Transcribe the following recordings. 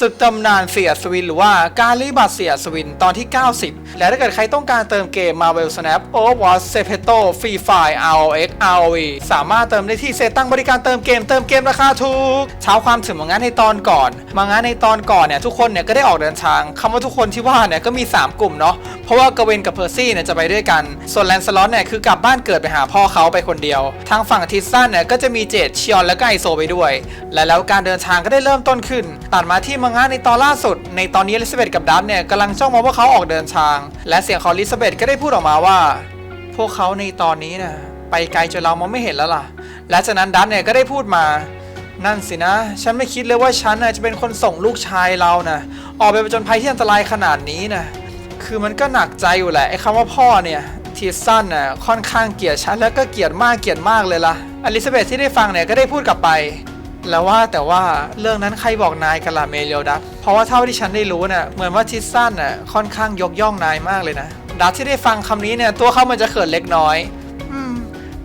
ศึกตำนานเสียสวินหรือว่าการรีบัตเสียสวินตอนที่ 90 และถ้าเกิดใครต้องการเติมเกม Marvel Snap Overwatch s e p e t o Free Fire ROX ROV สามารถเติมได้ที่เซตตั้งบริการเติมเกมเติมเกมราคาถูกเช้าความถึงมางานในตอนก่อน มางานในตอนก่อนเนี่ยทุกคนเนี่ยก็ได้ออกเดินทางคำว่าทุกคนที่ว่าเนี่ยก็มี 3 กลุ่มเนาะเพราะว่ากเวนกับเพอร์ซี่เนี่ยจะไปด้วยกัน ส่วนแลนสล็อตเนี่ยคือกลับบ้านเกิดไปหาพ่อเขาไปคนเดียว ทางฝั่งทิสซันเนี่ยก็จะมีเจดชิออนและก็ไอโซไปด้วย และแล้วการเดินทางก็ได้เริ่มต้นขึ้นตัดมาที่มังงะในตอนล่าสุด ในตอนนี้อลิซาเบธกับดัตเนี่ยกำลังจ้องมองว่าเขาออกเดินทาง และเสียงของอลิซาเบธก็ได้พูดออกมาว่า พวกเขาในตอนนี้นะไปไกลจนเรามองไม่เห็นแล้วล่ะ และจากนั้นดัตเนี่ยก็ได้พูดมานั่นสินะ ฉันไม่คิดเลยว่าฉันน่ะจะเป็นคนส่งลูกชายเรานะออกไปผจญภัยที่อันตรายขนาดนี้นะคือมันก็หนักใจอยู่แหละไอ้คำว่าพ่อเนี่ยทีสั้นน่ะค่อนข้างเกลียดฉันแล้วก็เกลียดมากเกลียดมากเลยล่ะอลิซาเบธที่ได้ฟังเนี่ยก็ได้พูดกลับไป แล้วว่าแต่ว่าเรื่องนั้นใครบอกนายกันล่ะเมเรียลดัตเพราะว่าเท่าที่ฉันได้รู้น่ะเหมือนว่าทิสซันน่ะค่อนข้างยกย่องนายมากเลยนะ ดัตที่ได้ฟังคำนี้เนี่ยตัวเขามันจะเขินเล็กน้อยอืม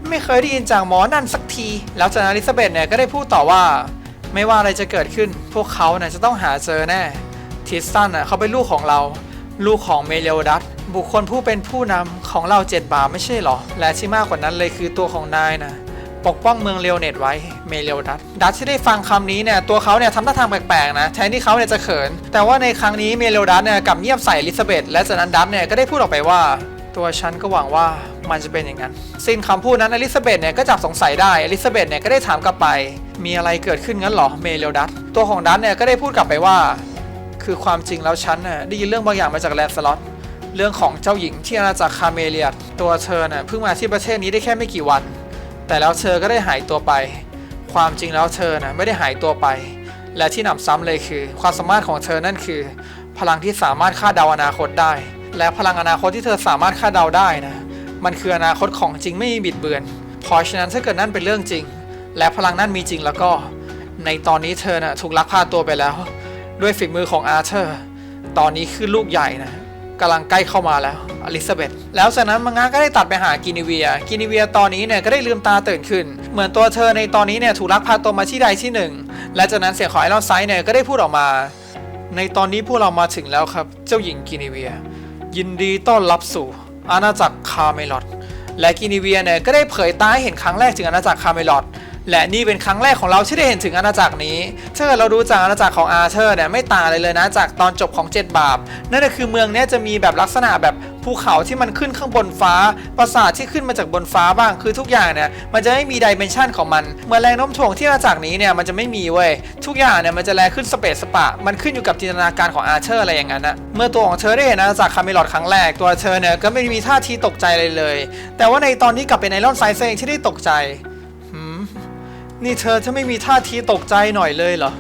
ไม่เคยได้ยินจากหมอนั่นสักที แล้วจากนั้นอลิซาเบธเนี่ยก็ได้พูดต่อว่า ไม่ว่าอะไรจะเกิดขึ้น พวกเขาเนี่ยจะต้องหาเจอแน่ทิสตันน่ะเขาเป็นลูกของเรา ลูกของเมเลวดัตบุคคลผู้เป็นผู้นำของเราเจ็ดบาไม่ใช่หรอ และที่มากกว่านั้นเลยคือตัวของนายนะ ปกป้องเมืองเรวเน็ตไว้เมเลวดัตดัตที่ได้ฟังคำนี้เนี่ยตัวเขาเนี่ยทำท่าทางแปลกๆนะแทนที่เขาเนี่ยจะเขิน แต่ว่าในครั้งนี้เมเลวดัตเนี่ยกลับเงียบใส่ลิซาเบธและจากนั้นดัตเนี่ยก็ได้พูดออกไปว่า ตัวฉันก็หวังว่ามันจะเป็นอย่างนั้น สิ้นคำพูดนั้นอลิซาเบธเนี่ยก็จับสงสัยได้อลิซาเบธเนี่ยก็ได้ถามกลับไป มีอะไรเกิดขึ้นงั้นหรอเมเลวดัตตัวของดัตเนี่ยก็ได้พูดกลับไปว่า คือความจริงแล้วฉันน่ะได้ยินเรื่องบางอย่างมาจากแลนสล็อตเรื่องของเจ้าหญิงที่อาณาจักรคาเมเลียตตัวเธอน่ะเพิ่งมาที่ประเทศนี้ได้แค่ไม่กี่วัน แต่แล้วเธอก็ได้หายตัวไป ความจริงแล้วเธอน่ะไม่ได้หายตัวไป และที่หนำซ้ำเลยคือ ความสามารถของเธอนั่นคือ พลังที่สามารถคาดเดาอนาคตได้ และพลังอนาคตที่เธอสามารถคาดเดาได้นะ มันคืออนาคตของจริงไม่มีบิดเบือน เพราะฉะนั้นถ้าเกิดนั่นเป็นเรื่องจริง และพลังนั้นมีจริงแล้วก็ ในตอนนี้เธอน่ะถูกลักพาตัวไปแล้ว ด้วยฝีมือของอาร์เธอร์ ตอนนี้คือลูกใหญ่นะ กำลังใกล้เข้ามาแล้วอลิซาเบธแล้วจากนั้นมังงะก็ได้ตัดไปหากินิเวีย กินิเวียตอนนี้เนี่ยก็ได้ลืมตาตื่นขึ้น เหมือนตัวเธอในตอนนี้เนี่ยถูกลักพาตัวมาที่ใดที่หนึ่ง และจากนั้นเสียงของไอรอนไซด์เนี่ยก็ได้พูดออกมา ในตอนนี้พวกเรามาถึงแล้วครับ เจ้าหญิงกินิเวีย ยินดีต้อนรับสู่อาณาจักรคาเมลอดและกินิเวียเนี่ยก็ได้เผยตาให้เห็นครั้งแรกถึงอาณาจักรคาเมลอด และนี่เป็นครั้งแรกของเราที่ได้เห็นถึงอาณาจักรนี้ ถ้าเกิดเราดูจากอาณาจักรของอาร์เธอร์เนี่ยไม่ต่างเลยเลยนะจากตอนจบของเจ็ดบาป นั่นก็คือเมืองเนี้ยจะมีแบบลักษณะแบบภูเขาที่มันขึ้นข้างบนฟ้า ปราสาทที่ขึ้นมาจากบนฟ้าบ้าง คือทุกอย่างเนี่ยมันจะไม่มีดิเมนชันของมัน เมื่อแรงโน้มถ่วงที่อาณาจักรนี้เนี่ยมันจะไม่มีเว้ย ทุกอย่างเนี่ยมันจะแรงขึ้นสเปซสปะ มันขึ้นอยู่กับจินตนาการของอาร์เธอร์อะไรอย่างนั้นนะเมื่อตัวของเธอได้เห็นอาณาจักรคาเมลอดครั้งแรก ตัวเธอเนี่ยก็ไม่มีท่าทีตกใจเลยเลย แต่ว่าในตอนนี้กลับเป็นไอรอนไซส์เองที่ได้ตกใจ นี่เธอจะไม่มีท่าทีตกใจหน่อยเลยเหรอ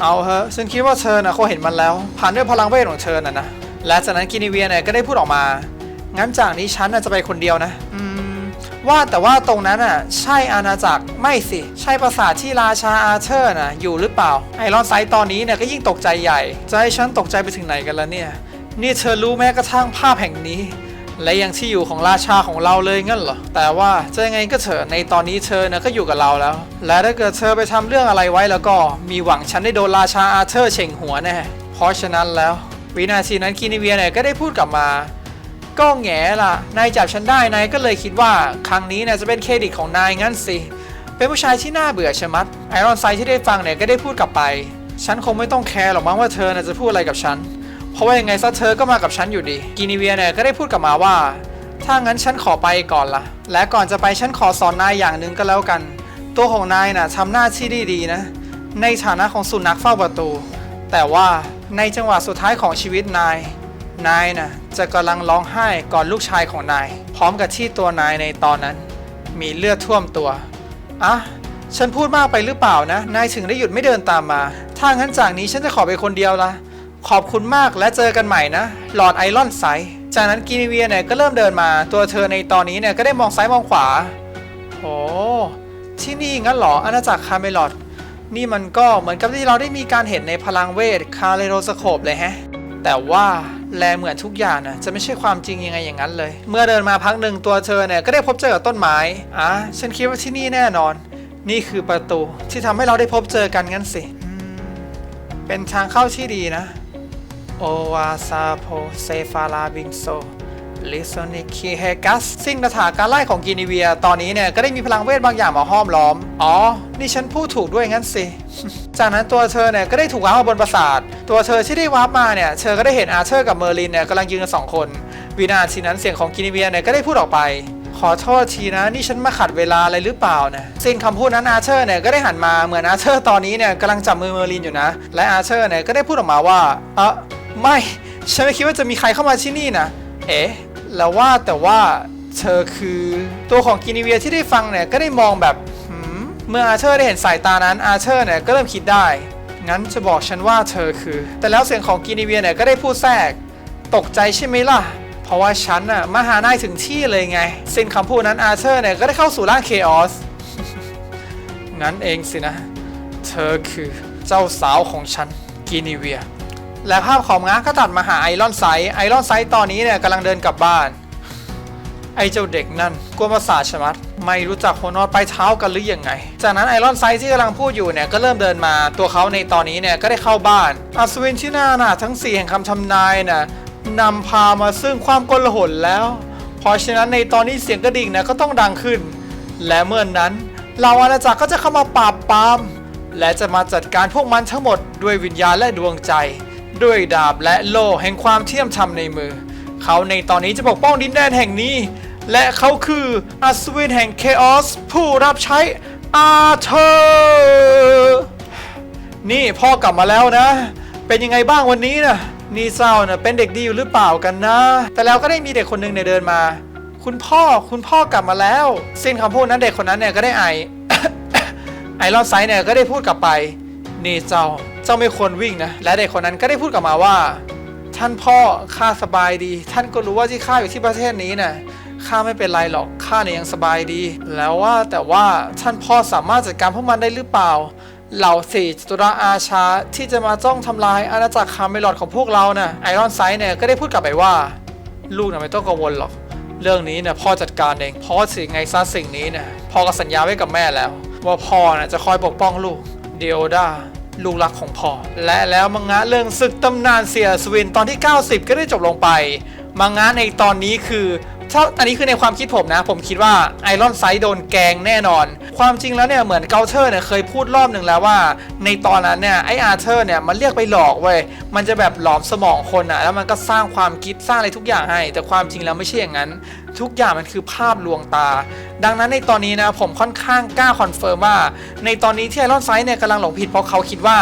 เอาเถอะฉันคิดว่าเธอน่ะคงเห็นมันแล้ว ผ่านด้วยพลังเวทของเธอน่ะนะ และจากนั้นกินิเวียเนี่ยก็ได้พูดออกมา งั้นจากนี้ฉันน่ะจะไปคนเดียวนะ อืม ว่าแต่ว่าตรงนั้นอะ ใช่อาณาจักรไม่สิ ใช่ปราสาทที่ราชาอาเธอร์น่ะอยู่หรือเปล่า ไอรอนไซต์ตอนนี้เนี่ยก็ยิ่งตกใจใหญ่ จะให้ฉันตกใจไปถึงไหนกันละเนี่ย นี่เธอรู้แม้กระทั่งภาพแห่งนี้ และยังที่อยู่ของราชาของเราเลยงั้นเหรอ แต่ว่าจะยังไงก็เถอะในตอนนี้เธอเนี่ยก็อยู่กับเราแล้ว และถ้าเกิดเธอไปทำเรื่องอะไรไว้แล้วก็มีหวังฉันได้โดนราชาอาเธอร์เฉ่งหัวแน่ เพราะฉะนั้นแล้ว วินาทีนั้นคินิเวียเนี่ยก็ได้พูดกลับมา ก็แง่ล่ะ นายจับฉันได้ นายก็เลยคิดว่าครั้งนี้เนี่ยจะเป็นเครดิตของนายงั้นสิ เป็นผู้ชายที่น่าเบื่อชะมัด ไอรอนไซที่ได้ฟังเนี่ยก็ได้พูดกลับไป ฉันคงไม่ต้องแคร์หรอกมั้งว่าเธอน่ะจะพูดอะไรกับฉัน เพราะว่ายังไงซะเธอก็มากับฉันอยู่ดี กินิเวียเนี่ยก็ได้พูดกลับมาว่า ถ้างั้นฉันขอไปก่อนละและก่อนจะไปฉันขอสอนนายอย่างหนึ่งก็แล้วกัน ตัวของนายน่ะทำหน้าที่ได้ดีนะ ในฐานะของสุนัขเฝ้าประตู แต่ว่าในจังหวะสุดท้ายของชีวิตนาย นายน่ะจะกำลังร้องไห้ก่อนลูกชายของนาย พร้อมกับที่ตัวนายในตอนนั้น มีเลือดท่วมตัวอะฉันพูดมากไปหรือเปล่านะ นายถึงได้หยุดไม่เดินตามมา ถ้างั้นจากนี้ฉันจะขอไปคนเดียวละ ขอบคุณมากและเจอกันใหม่นะหลอดไอรอนไซด์จากนั้นกินิเวียเนี่ยก็เริ่มเดินมาตัวเธอในตอนนี้เนี่ยก็ได้มองซ้ายมองขวาโอ้ที่นี่งั้นหรออาณาจักรคาเมลอดนี่มันก็เหมือนกับที่เราได้มีการเห็นในพลังเวทคาเลโรสโคปเลยแฮะ แต่ว่าแลเหมือนทุกอย่างนะจะไม่ใช่ความจริงยังไงอย่างนั้นเลย เมื่อเดินมาพักหนึ่งตัวเธอเนี่ยก็ได้พบเจอกับต้นไม้อะฉันคิดว่าที่นี่แน่นอน นี่คือประตูที่ทำให้เราได้พบเจอกันงั้นสิ เป็นทางเข้าที่ดีนะ วาซาโพเซฟาลาบิงโซลิโซนิคิเฮกัสสิ่งคาถาการไล่ของกินิเวีย ตอนนี้เนี่ย ก็ได้มีพลังเวทบางอย่างมาห้อมล้อม อ๋อ นี่ฉันพูดถูกด้วยงั้นสิ จากนั้นตัวเธอเนี่ย ก็ได้ถูกวาร์ปมาบนปราสาท ตัวเธอที่ได้วาร์ปมาเนี่ย เธอก็ได้เห็นอาร์เธอร์กับเมอร์ลินเนี่ยกำลังยืนกันสองคน วินาทีนั้นเสียงของกินิเวียเนี่ย ก็ได้พูดออกไป ขอโทษทีนะ นี่ฉันมาขัดเวลาอะไรหรือเปล่านะสิ้นคำพูดนั้นอาร์เธอร์เนี่ย ก็ได้หันมา เหมือนอาร์เธอร์ตอนนี้เนี่ยกำลังจับมือเมอร์ลินอยู่นะ และอาร์เธอร์เนี่ย ก็ได้พูดออกมาว่า เออ ไม่ ฉันไม่คิดว่าจะมีใครเข้ามาที่นี่นะ เอ๊ะ แล้วว่าแต่ว่าเธอคือตัวของกินิเวียที่ได้ฟังเนี่ยก็ได้มองแบบหืมเมื่ออาร์เธอร์ได้เห็นสายตานั้นอาร์เธอร์เนี่ยก็เริ่มคิดได้ งั้นจะบอกฉันว่าเธอคือ แต่แล้วเสียงของกินิเวียเนี่ยก็ได้พูดแทรก ตกใจใช่ไหมล่ะ เพราะว่าฉันน่ะมาหานายถึงที่เลยไงสิ้นคำพูดนั้นอาร์เธอร์เนี่ยก็ได้เข้าสู่ร่างเคออส งั้นเองสินะ เธอคือเจ้าสาวของฉันกินิเวีย และภาพของง้าก็ตัดมาหาไอรอนไซด์ไอรอนไซด์ตอนนี้เนี่ยกำลังเดินกลับบ้าน ไอเจ้าเด็กนั่นกวนประสาทชมัด ไม่รู้จักหัวนอนปลายเท้ากันหรือยังไง จากนั้นไอรอนไซด์ที่กำลังพูดอยู่เนี่ยก็เริ่มเดินมาตัวเขาในตอนนี้เนี่ยก็ได้เข้าบ้านอัศวินที่หน้าหนาทั้งสี่แห่งคำทำนายน่ะนำพามาซึ่งความกลหนแล้ว เพราะฉะนั้นในตอนนี้เสียงกระดิ่งนะก็ต้องดังขึ้น และเมื่อนนั้นเหล่าอาณาจักรก็จะเข้ามาปราบปราม และจะมาจัดการพวกมันทั้งหมดด้วยวิญญาณและดวงใจ ด้วยดาบและโล่แห่งความเที่ยมธรรมในมือ เขาในตอนนี้จะปกป้องดินแดนแห่งนี้ และเขาคืออัศวินแห่งเคออสผู้รับใช้อาเธอร์นี่พ่อกลับมาแล้วนะ เป็นยังไงบ้างวันนี้นะนี่เศร้านะเป็นเด็กดีอยู่หรือเปล่ากันนะ แต่แล้วก็ได้มีเด็กคนหนึ่งเนี่ยเดินมา คุณพ่อคุณพ่อกลับมาแล้ว สิ้นคำพูดนั้นเด็กคนนั้นเนี่ยก็ได้ไอไอรอนไซด์เนี่ยก็ได้พูดกลับไป นี่เจ้า เจ้าไม่ควรวิ่งนะ และเด็กคนนั้นก็ได้พูดกลับมาว่า ท่านพ่อข้าสบายดี ท่านก็รู้ว่าที่ข้าอยู่ที่ประเทศนี้น่ะข้าไม่เป็นไรหรอก ข้าเนี่ยยังสบายดี แล้วว่าแต่ว่าท่านพ่อสามารถจัดการพวกมันได้หรือเปล่า เหล่าสี่จตุราอาชาที่จะมาจ้องทำลายอาณาจักรคาเมลอดของพวกเราน่ะไอรอนไซด์เนี่ยก็ได้พูดกลับไปว่า ลูกน่ะไม่ต้องกังวลหรอก เรื่องนี้เนี่ยพ่อจัดการเองเพราะว่าสิ่งไงซะสิ่งนี้เนี่ยพ่อก็สัญญาไว้กับแม่แล้ว ว่าพ่อน่ะจะคอยปกป้องลูก เดียวดา ลูกรักของพ่อและแล้วมังงะเรื่องศึกตำนานเสียสวินตอนที่ 90 ก็ได้จบลงไป มังงะในตอนนี้คือถ้าอันนี้คือในความคิดผมนะ ผมคิดว่าไอรอนไซด์โดนแกงแน่นอน ความจริงแล้วเนี่ยเหมือนเกาเทอร์เนี่ยเคยพูดรอบหนึ่งแล้วว่า ในตอนนั้นเนี่ยไออาร์เธอร์เนี่ยมันเรียกไปหลอกเว้ย มันจะแบบหลอมสมองคนอะแล้วมันก็สร้างความคิดสร้างอะไรทุกอย่างให้ แต่ความจริงแล้วไม่ใช่อย่างนั้น ทุกอย่างมันคือภาพลวงตา ดังนั้นในตอนนี้นะผมค่อนข้างกล้าคอนเฟิร์มว่า ในตอนนี้ที่ไอรอนไซส์เนี่ยกำลังหลงผิดเพราะเขาคิดว่า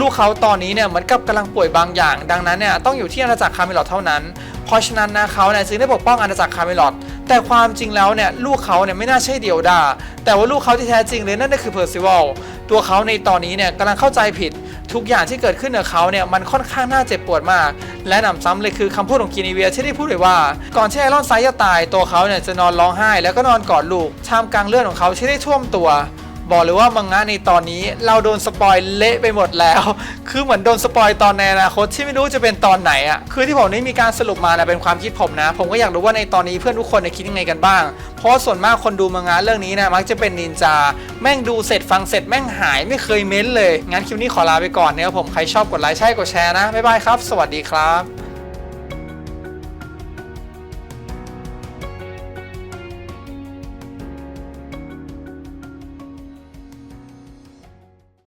ลูกเขาตอนนี้เนี่ยเหมือนกับกำลังป่วยบางอย่าง ดังนั้นเนี่ยต้องอยู่ที่อาณาจักรคาเมลอดเท่านั้นเพราะฉะนั้นนะเขาเนี่ยจึงได้ปกป้องอาณาจักรคาเมลอด แต่ความจริงแล้วเนี่ยลูกเขาเนี่ยไม่น่าใช่เดียวดา แต่ว่าลูกเขาที่แท้จริงเลยนั่นก็คือเพอร์ซิวัลตัวเขาในตอนนี้เนี่ยกำลังเข้าใจผิดทุกอย่างที่เกิดขึ้นกับเขาเนี่ยมันค่อนข้างน่าเจ็บปวดมาก และหนำซ้ำเลยคือคำพูดของกินีเวียที่ได้พูดไว้ว่า ก่อนที่ไอรอนไซด์จะตายตัวเขาเนี่ยจะนอนร้องไห้ แล้วก็นอนกอดลูกท่ามกลางเลือดของเขาที่ได้ท่วมตัว บอกเลยว่ามังงะในตอนนี้เราโดนสปอยเละไปหมดแล้ว คือเหมือนโดนสปอยตอนในอนาคตที่ไม่รู้จะเป็นตอนไหนอะคือที่ผมนี้มีการสรุปมานะเป็นความคิดผมนะ ผมก็อยากรู้ว่าในตอนนี้เพื่อนทุกคนคิดยังไงกันบ้าง เพราะส่วนมากคนดูมังงะเรื่องนี้นะมักจะเป็นนินจา แม่งดูเสร็จฟังเสร็จแม่งหายไม่เคยเม้นเลย งั้นคลิปนี้ขอลาไปก่อนนะครับผมใครชอบกดไลค์ใช่กดแชร์นะบ๊ายบายครับ สวัสดีครับ